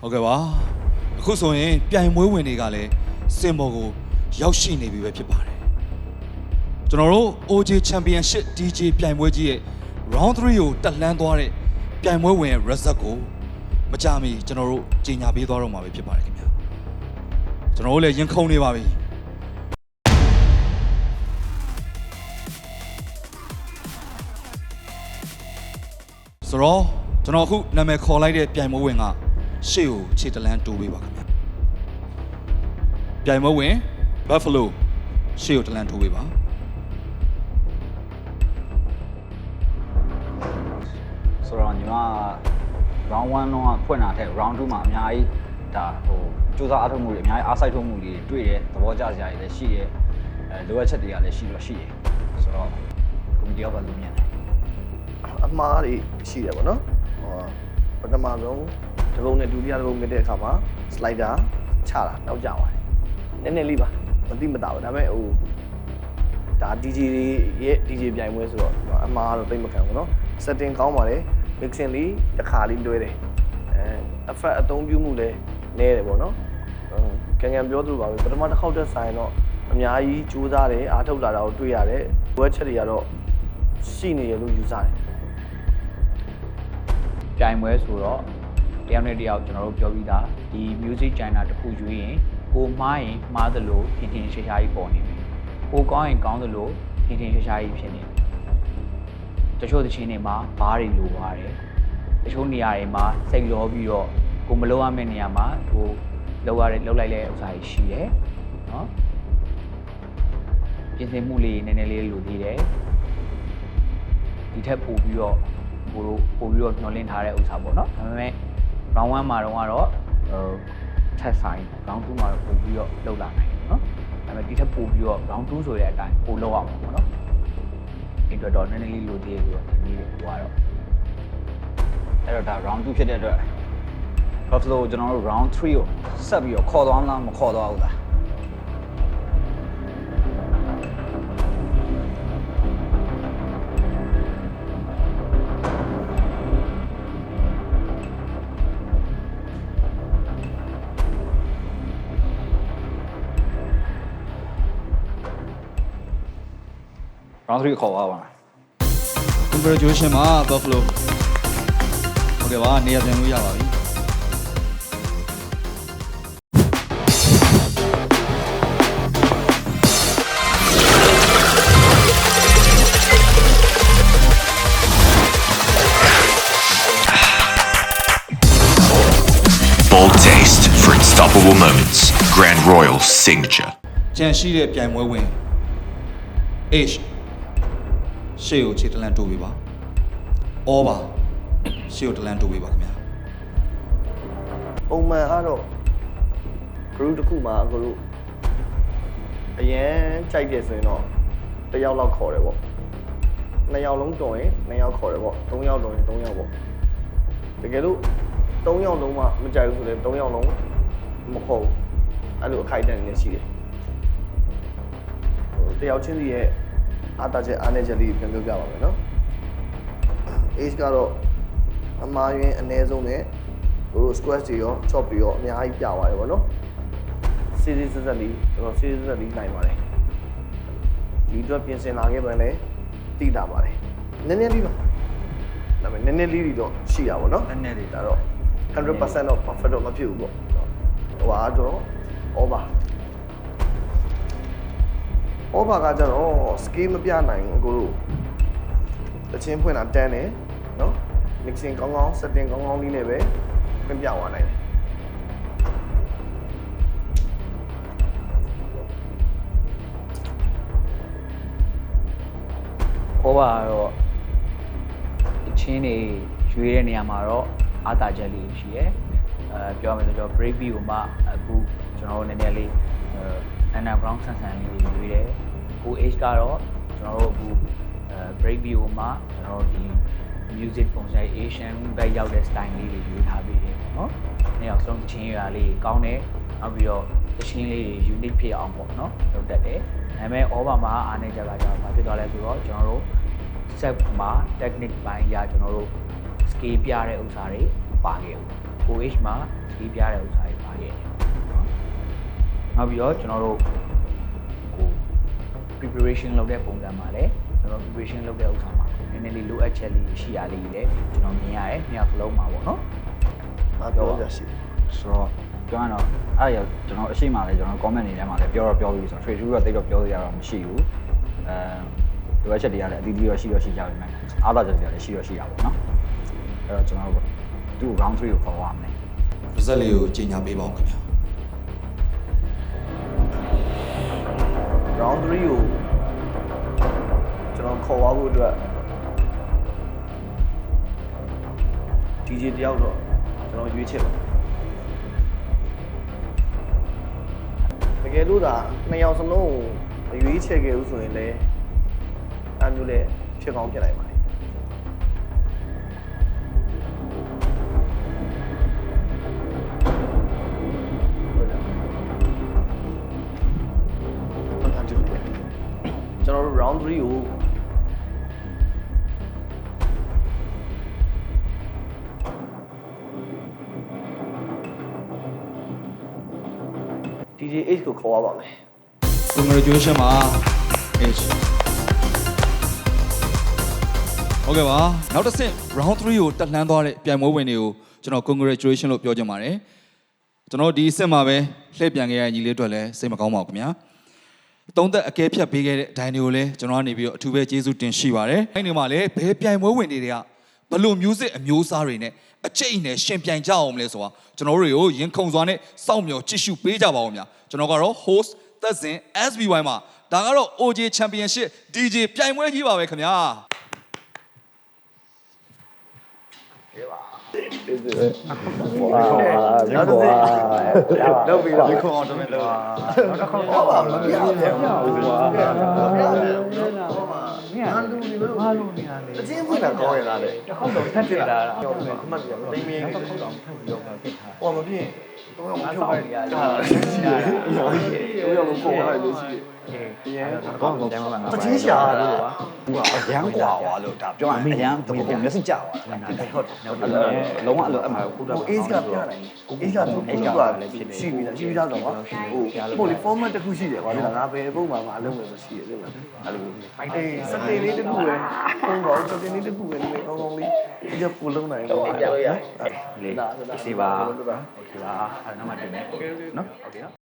ဟုတ်ကဲ့ပါအခုဆိုရင်ပြိုင်ပွဲဝင်တွေကလည်းစင်ဘော်ကိုရောက်ရှိနေပြီပဲဖြစ်ပါတယ်ကျွန်တော်တို့ OJ Championship DJ ပြိုင်ပွဲကြီးရဲ့ round 3ကိုတက်လှမ်းသွားတဲ့ပြိုင်ပွဲဝင်ရဲ့ result ကိုမကြမီကျွန်တော်တို့ကြီးညာပေးသွားတော့မှာပဲဖြစ်ပါတယ်ခင်ဗျာကျွန်တော်တို့လည်းရင်ခုန်နေပါပြီဆိုတော့ကျွန်တော်အခုနာမည်ခေါ်လိုက်တဲ့ပြိုင်ပွဲဝင်က ရှေ့ကိုခြေတလန်းတိုးပေးပါခင်ဗျာပြိုင်ပွဲဝင် Buffalo ရှေ့ကိုတလန်းတိုးပေးပါဆိုတော့ညီမ round 1တော့ဖွင့်တာထက် round 2မှာအများကြီးဒါဟိုစူးစမ်းအားထုတ်မှုတွေအများကြီးအားစိုက်ထုတ်မှုတွေတွေ့တယ်သဘောကျစရာတွေလည်းရှိတယ်အဲလိုအပ်ချက်တွေကလည်းရှိတော့ရှိတယ်ဆိုတော့ကွန်မတီရောပါလို့မြင်တယ်အမှားတွေရှိတယ်ပေါ့နော်ဟောပထမဆုံး ဒီဘုံနဲ့ဒုတိယဒီဘုံမြစ်တဲ့အခါမှာ slider ချတာနောက်ကျပါတယ်နည်းနည်းလေးပါမသိမတာဘူးဒါပေမဲ့ဟိုဒါ DJ ရဲ့ DJ ပြိုင်ပွဲဆိုတော့အမှားတော့သိမခံဘူးเนาะ setting ကောင်းပါတယ် mixing လေးတစ်ခါလေးလွဲတယ်အဲ effect အသုံးပြုမှုလည်းနည်းတယ်ပေါ့နော်ကံကံပြောသလိုပါပဲပထမတစ်ခေါက်တက်ဆိုင်တော့အများကြီးကြိုးစားတယ်အားထုတ်လာတာကိုတွေ့ရတယ်ဝက်ချက်တွေကတော့ရှိနေရလို့ယူဆတယ် ပြိုင်ပွဲဆိုတော့ တယောက်နဲ့တယောက်ကျွန်တော်တို့ပြောပြီးသားဒီ music channel တစ်ခုရွေးရင်ကိုမှားရင်မှားသလိုထင်ထင်ရှားရှားကြီးပေါ်နေပြီကိုကောင်းရင်ကောင်းသလိုထင်ထင်ရှားရှားကြီးဖြစ်နေပြီတချို့သချင်းတွေမှာဘားတွေလိုပါတယ်တချို့နေရာတွေမှာစိတ်လောပြီးတော့ကိုမလုံးရမယ့်နေရာမှာကိုလောက်ရတဲ့လောက်လိုက်တဲ့ဥစ္စာတွေရှိတယ်နော်ပြင်ဆင်မှုလေးနည်းနည်းလေးလိုသေးတယ်ဒီထက်ပိုပြီးတော့ကိုတို့ပို့ပြီးတော့ညှော်လင့်ထားတဲ့ဥစ္စာပေါ့နော်ဒါပေမဲ့ round 1မှာတော့ကတော့ဟိုထက်ဆိုင် round 2မှာတော့ပို့ပြီးတော့လောက်လာနိုင်တယ်နော်ဒါပေမဲ့ဒီထက်ပို့ပြီးတော့ round 2ဆိုတဲ့အတိုင်းပို့လောက်အောင်ပေါ့နော်ဒီတော့တော့နည်းနည်းလေးလိုသေးတယ်ပြီးတော့ဒီနေ့ဟိုကတော့အဲ့တော့ဒါ round 2ဖြစ်တဲ့အတွက် Buffalo ကျွန်တော်တို့ round 3ကိုဆက်ပြီးတော့ခေါ်သွားမလားမခေါ်သွားဘူးလား round 3ခေါ်သွားပါမယ် congratulation ပါ Buffalo ဟုတ်ကဲ့ပါနေရာပြန်လို့ရပါပြီ Bold taste for unstoppable moments. Grand Royal signature. ကြံရှိတဲ့ပြိုင်ပွဲဝင် H ရှေ့ကိုခြေတလန်းတိုးပေးပါ over ရှေ့ကိုတလန်းတိုးပေးပါခင်ဗျာပုံမှန်ကတော့ group တစ်ခုမှာကိုတို့အရင်ကြိုက်တယ်ဆိုရင်တော့တစ်ယောက်လောက်ခေါ်တယ်ပေါ့နှစ်ယောက်လုံးတော်ရင်နှစ်ယောက်ခေါ်တယ်ပေါ့သုံးယောက်တော်ရင်သုံးယောက်ပေါ့တကယ်လို့သုံးယောက်လုံးမှမကြိုက်ဘူးဆိုရင်သုံးယောက်လုံးမခေါ်ဘူးအဲ့လိုအခိုက်အတန့်နေရှိတယ်ဟိုတယောက်ချင်းစီရဲ့ အားတာချက်အားနေချက်လေးပြန်ပြောပြပါမယ်နော် age ကတော့အမားယွင်းအ ਨੇ ဆုံးနဲ့တို့ squash တွေရော chop တွေရောအများကြီးပြသွားတယ်ဗောနော်စီစီဆက်ဆက်လေးကျွန်တော်စီစီဆက်ဆက်လေးနိုင်ပါတယ်ဒီအတွက်ပြင်ဆင်လာခဲ့ပြန်လဲတည်တာပါတယ်နည်းနည်းလေးပါဒါပေမဲ့နည်းနည်းလေးတွေတော့ရှိတာဗောနော်နည်းနည်းလေးဒါတော့100%တော့ perfect တော့မဖြစ်ဘူးပေါ့ဟိုအားတော့ over over ကကြတော့ scale မပြနိုင်ဘူးကိုတို့တချင်းဖွင့်တာတန်းတယ်နော် mixing ကောင်းကောင်း setting ကောင်းကောင်းလေးနဲ့ပဲဖွင့်ပြသွားနိုင်တယ်ခေါ်ပါတော့တချင်းတွေရွေးတဲ့နေရာမှာတော့အာသာချက်လေးရှိရဲအဲပြောမယ်ဆိုတော့ break beat ကိုမှအခုကျွန်တော်တို့နည်းနည်းလေး အဲ underground ဆန်ဆန်လေးတွေရွေးတယ်ကို age ကတော့ကျွန်တော်တို့အခုအဲ break beat ကိုမှကျွန်တော်တို့ဒီ music ပုံစံ Asian ဘက်ရောက်တဲ့ style လေးတွေရွေးထားပြီးတယ်ပေါ့နော်။နေ့အောင်ဆုံးတချင်းရွာလေးကောင်းတယ်။နောက်ပြီးတော့တချင်းလေးတွေ unique ဖြစ်အောင်ပေါ့နော်။လုပ်တတ်တယ်။ဒါပေမဲ့ over မှာအားနေကြတာကြောင့်ဘာဖြစ်သွားလဲဆိုတော့ကျွန်တော်တို့ set မှာ technique ဘိုင်းအရာကျွန်တော်တို့ scale ပြတဲ့ဥစ္စာတွေပါခဲ့ဘူး OH မှာဒီပြတဲ့ဥစ္စာတွေပါခဲ့တယ် နော်နောက်ပြီးတော့ကျွန်တော်တို့ဟို preparation လုပ်တဲ့ပုံစံမှာလည်းကျွန်တော် preparation လုပ်တဲ့ဥစ္စာမှာနည်းနည်းလေးလိုအပ်ချက်လေးရှိရလေးလည်းကျွန်တော်မြင်ရတယ်မြောက်လုံးမှာပေါ့နော်မပြောရရှိဆိုတော့ပြောရအောင်အဲ့ရကျွန်တော်အရှိမှလည်းကျွန်တော် comment တွေထဲမှာလည်းပြောတော့ပြောပြီးဆိုတော့ trade through တော့တိတ်တော့ပြောရတော့မရှိဘူးအဲလိုအပ်ချက်တွေကလည်းအသီးသီးတော့ရှိတော့ရှိကြပါမယ်အားလာချက်တွေကလည်းရှိတော့ရှိတာပေါ့နော်အဲ့တော့ကျွန်တော်တို့သူ့ round 3ကိုခေါ်ရမယ် result လေးကိုကြီးညာပေးပါဦးခင်ဗျာ round 3ကိုကျွန်တော်ခေါ်သွားဖို့အတွက် DJ တယောက်တော့ကျွန်တော်ရွေးချယ်ပါတကယ်လို့သာနှစ်ယောက်စလုံးကိုရွေးချယ်ခဲ့ဦးဆိုရင်လည်းအဲ့မျိုးလည်းဖြစ်ကောင်းဖြစ်နိုင်ပါ DJ H ကိုခေါ်ရပါမယ် congratulation ပါ H ဟုတ်ကဲ့ပါနောက်တစ်ဆင့် round 3ကိုတက်လှမ်းသွားတဲ့ပြိုင်ပွဲဝင်တွေကိုကျွန်တော် congratulation လို့ပြောချင်ပါတယ်ကျွန်တော်ဒီအဆင့်မှာပဲလှည့်ပြန်ခဲ့ရတဲ့ညီလေးအတွက်လည်းစိတ်မကောင်းပါဘူးခင်ဗျာသုံးသက်အကဲဖြတ်ပေးခဲ့တဲ့ဒိုင်တွေကိုလည်းကျွန်တော်ကနေပြီးတော့အထူးပဲကျေးဇူးတင်ရှိပါတယ်အဲ့ဒီမှာလည်းဘယ်ပြိုင်ပွဲဝင်တွေက ဘလို့ music အမျိုးအစားတွေနဲ့အကျိတ်နဲ့ရှင်ပြိုင်ကြအောင်မလဲဆိုတာကျွန်တော်တို့တွေကိုရင်ခုန်စွာနဲ့စောင့်မျှော်ကြည့်ရှုပေးကြပါဦးခင်ဗျာကျွန်တော်ကတော့ host သက်စင် SBY မှာဒါကတော့ OJ Championship DJ ပြိုင်ပွဲကြီးပါပဲခင်ဗျာနောက်တစ်သိလောက်ပြီးတော့ခေါ်အောင်တမင်လို့ဟုတ်ပါမပြဘူးဗျာဟုတ်ပါမပြဘူး ဟောပါငါလူနေလို့ဘာလို့နေရလဲအချင်းဖွင့်တာကောင်းရလားလေတစ်ခေါက်တော့ထပ်ဖြစ်လာတာဟုတ်တယ်အမှတ်ပြတိမ်မင်းကြီးတစ်ခေါက်တော့ထပ်ပြီးတော့ဖြစ်တာဟောမပြင်းတော့ငါဖြုတ်ဆောပါက်ရရတာတာရှိတယ်တော့ရောက်လို့ခေါ်ရတယ် လို့ရှိတယ်အရင် ကောင်းကောင်းကျမ်းမှာ တချင်းရှာတာ ဟိုကအရန်ကွာသွားလို့ဒါပြောရင်အရန်တပုံမျက်စိကျသွားတယ် ဟုတ်တယ် လုံးဝအဲ့လိုအမှန် ဟို age ကပြနိုင်တယ် age ကသူ့ကရှိပြီလားရှိပြီလားဆိုတော့ဟိုဟိုလေ format တစ်ခုရှိတယ်ကွာဒါငါဘယ်ပုံမှာမအလုပ်မယ်ဆိုရှိတယ်လို့အဲ့လိုအေးစတေးလေးတစ်ခုပဲပုံတော့စတေးလေးတစ်ခုပဲလေကောင်းကောင်းလေးဒီကပူလုံးနိုင်တော့ပြလို့ရ လေးစီပါโอเคပါအဲ့တော့နောက်မှတင်မယ်နော်โอเคနော်